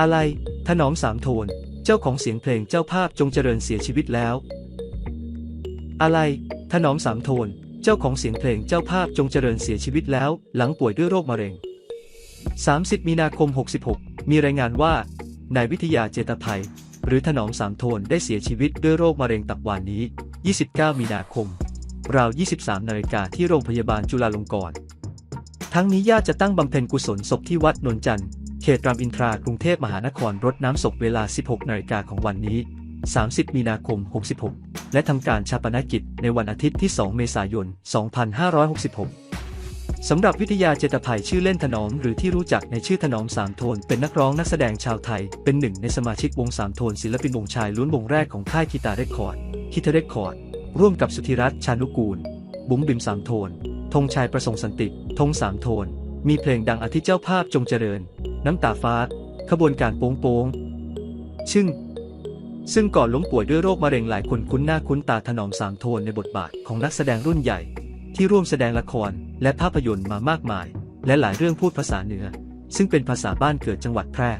อะไร ถนอมสามโทน เจ้าของเสียงเพลงเจ้าภาพจงเจริญเสียชีวิตแล้ว อะไร ถนอมสามโทน เจ้าของเสียงเพลงเจ้าภาพจงเจริญเสียชีวิตแล้ว หลังป่วยด้วยโรคมะเร็ง 30 มีนาคม 66 มีรายงานว่า นายวิทยาเจตภัย หรือถนอมสามโทนได้เสียชีวิตด้วยโรคมะเร็งตับวานนี้ 29 มีนาคม ราว 23 นาฬิกาที่โรงพยาบาลจุฬาลงกรณ์ ทั้งนี้ญาติจะตั้งบำเพ็ญกุศลศพที่วัดนนจันทร์ เขตรามอินทรากรุงเทพมหานครรดน้ำศพเวลา 16 นาฬิกาของวันนี้ 30 มีนาคม 66 และทำการชาปนกิจในวันอาทิตย์ที่ 2 เมษายน 2566 สำหรับวิทยาเจตภัยชื่อเล่นถนอม หรือที่รู้จักในชื่อถนอมสามโทน เป็นนักร้องนักแสดงชาวไทย เป็นหนึ่งในสมาชิกวงสามโทน ศิลปินวงชายล้วนวงแรกของค่ายคีตาเรคคอร์ดคิทาเรคคอร์ดร่วมกับสุธิรัตน์ชานุกูล บุ๋มบิมสามโทนธงชัยประสงค์สันติธงสามโทน มีเพลงดังอาทิเจ้าภาพจงเจริญ น้ำตาฟ้า ขบวนการโป้งโป้งซึ่ง ซึ่งก่อนล้มป่วยด้วยโรคมะเร็งหลายคนคุ้นหน้าคุ้นตาถนอมสามโทนในบทบาทของนักแสดงรุ่นใหญ่ ที่ร่วมแสดงละครและภาพยนตร์มามากมาย และหลายเรื่องพูดภาษาเหนือ ซึ่งเป็นภาษาบ้านเกิดจังหวัดแพร่